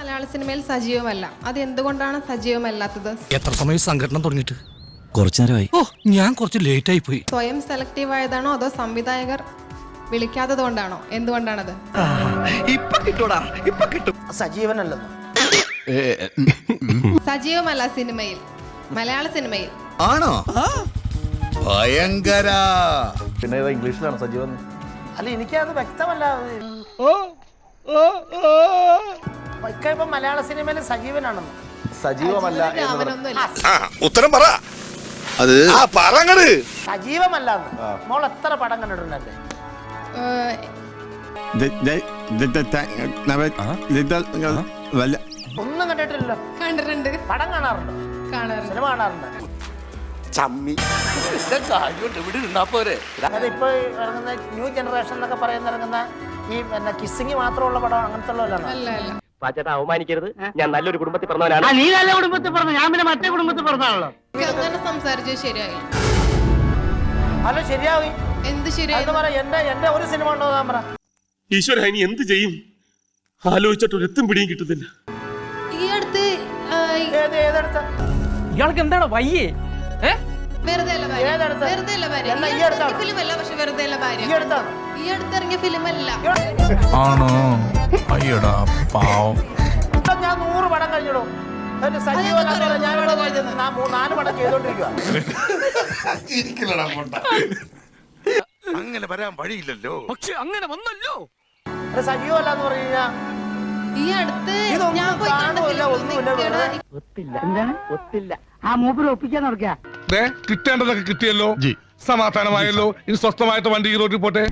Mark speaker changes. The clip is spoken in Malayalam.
Speaker 1: മലയാള സിനിമയിൽ സജീവമല്ല. അത് എന്തുകൊണ്ടാണ് സജീവമല്ലാത്തത്?
Speaker 2: എത്ര സമയം സംഘടന തുടങ്ങിയിട്ട്?
Speaker 3: കുറച്ചു നേരമായി
Speaker 2: ഓ ഞാൻ കുറച്ച് ലേറ്റ് ആയി പോയി
Speaker 1: സ്വയം സെലക്റ്റീവ് ആയതാണോ അതോ സംവിധായകർ വിളിക്കാത്തത് കൊണ്ടാണോ എന്തുകൊണ്ടാണത്
Speaker 4: സജീവനല്ലെന്ന്
Speaker 1: സജീവമല്ല സിനിമയിൽ മലയാള സിനിമയിൽ.
Speaker 5: ആണോ? ഭയങ്കര.
Speaker 6: പിന്നെ ഇംഗ്ലീഷിലാണ് സജീവൻ
Speaker 4: അല്ല എനിക്കത് വ്യക്തമല്ല. ഇക്ക ഇപ്പൊ മലയാള സിനിമയിൽ സജീവനാണെന്ന്.
Speaker 6: സജീവമല്ല
Speaker 5: ഉത്തരം പറ. അത് പറങ്ങട്.
Speaker 4: സജീവമല്ല മോൾ എത്ര പടം കണ്ടിട്ടുണ്ടല്ലേ? ഒന്നും കണ്ടിട്ടില്ലല്ലോ.
Speaker 1: കണ്ടിട്ടുണ്ട്.
Speaker 4: പടം കാണാറുണ്ടോ? സിനിമ കാണാറുണ്ട്?
Speaker 6: ചമ്മി.
Speaker 4: അതായത് ഇപ്പൊ ഇറങ്ങുന്ന ന്യൂ ജനറേഷൻ എന്നൊക്കെ പറയുന്ന ഇറങ്ങുന്ന ഈ പിന്നെ കിസ്സിങ് മാത്രമുള്ള പടം അങ്ങനത്തെ ഉള്ളതല്ല
Speaker 7: പാച്ചേട്ടാ അവമാനിക്കരുത്. ഞാൻ നല്ലൊരു കുടുംബത്തിൽ പറഞ്ഞവനാണ്
Speaker 8: നീ നല്ല കുടുംബത്തിൽ പറഞ്ഞു ഞാൻ പിന്നെ മറ്റേ കുടുംബത്തിൽ പറഞ്ഞാണല്ലോ
Speaker 1: അങ്ങനെ സംസാരിച്ചത് ശരിയായി.
Speaker 4: അല്ല ശരിയാവി
Speaker 1: എന്ത് ശരിയായി?
Speaker 4: പറ എന്റെ എന്റെ ഒരു സിനിമ ഉണ്ടോ പറ.
Speaker 9: ഈശ്വര ഇനി എന്ത് ചെയ്യും? ആലോചിച്ചിട്ട് ഒരു എത്തും പിടിയും കിട്ടുന്നില്ല.
Speaker 1: ഈ അടുത്ത് ഏഹ്,
Speaker 8: ഇയാൾക്ക് എന്താണ് വയ്യേ? ഏ?
Speaker 1: വെറുതെ അല്ല ഭാര്യ.
Speaker 4: ഏതെടുത്ത?
Speaker 1: വെറുതെ അല്ല ഭാര്യ.
Speaker 4: എന്നാ
Speaker 1: ഈ
Speaker 4: ഈ
Speaker 1: അടുത്ത്
Speaker 4: അടുത്താണോ?
Speaker 1: ഫിലിം അല്ല പക്ഷെ വെറുതെ അല്ല ഭാര്യ.
Speaker 4: ഈ അടുത്താണ്?
Speaker 1: ഈ അടുത്തിറങ്ങിയ ഫിലിം അല്ല.
Speaker 2: ആണോ? അയ്യടാ പാവം.
Speaker 4: ഇപ്പൊ ഞാൻ നൂറ് പടം കഴിഞ്ഞിടും. സജീവമല്ലാത്ത? നാല് പടം ചെയ്തോണ്ടിരിക്കുക
Speaker 5: അങ്ങനെ വരാൻ വഴിയില്ലല്ലോ.
Speaker 2: പക്ഷെ അങ്ങനെ വന്നല്ലോ.
Speaker 4: സജീവമല്ലാന്ന് പറഞ്ഞു കഴിഞ്ഞാൽ
Speaker 1: ഈ അടുത്ത്
Speaker 4: ഇതൊന്നും
Speaker 1: ഞാൻ പോയി
Speaker 4: ഒന്നുമില്ല, വെറുതെ.
Speaker 8: ഒത്തില്ല. എന്താണ്? ഒത്തില്ല. ആ മൂപ്പര് ഒപ്പിക്കാൻ നടക്കുക
Speaker 9: കിട്ടേണ്ടതൊക്കെ കിട്ടിയല്ലോ. സമാധാനമായല്ലോ. ഇനി സ്വസ്ഥമായിട്ട് വണ്ടി ഈ റോഡിൽ പോട്ടെ.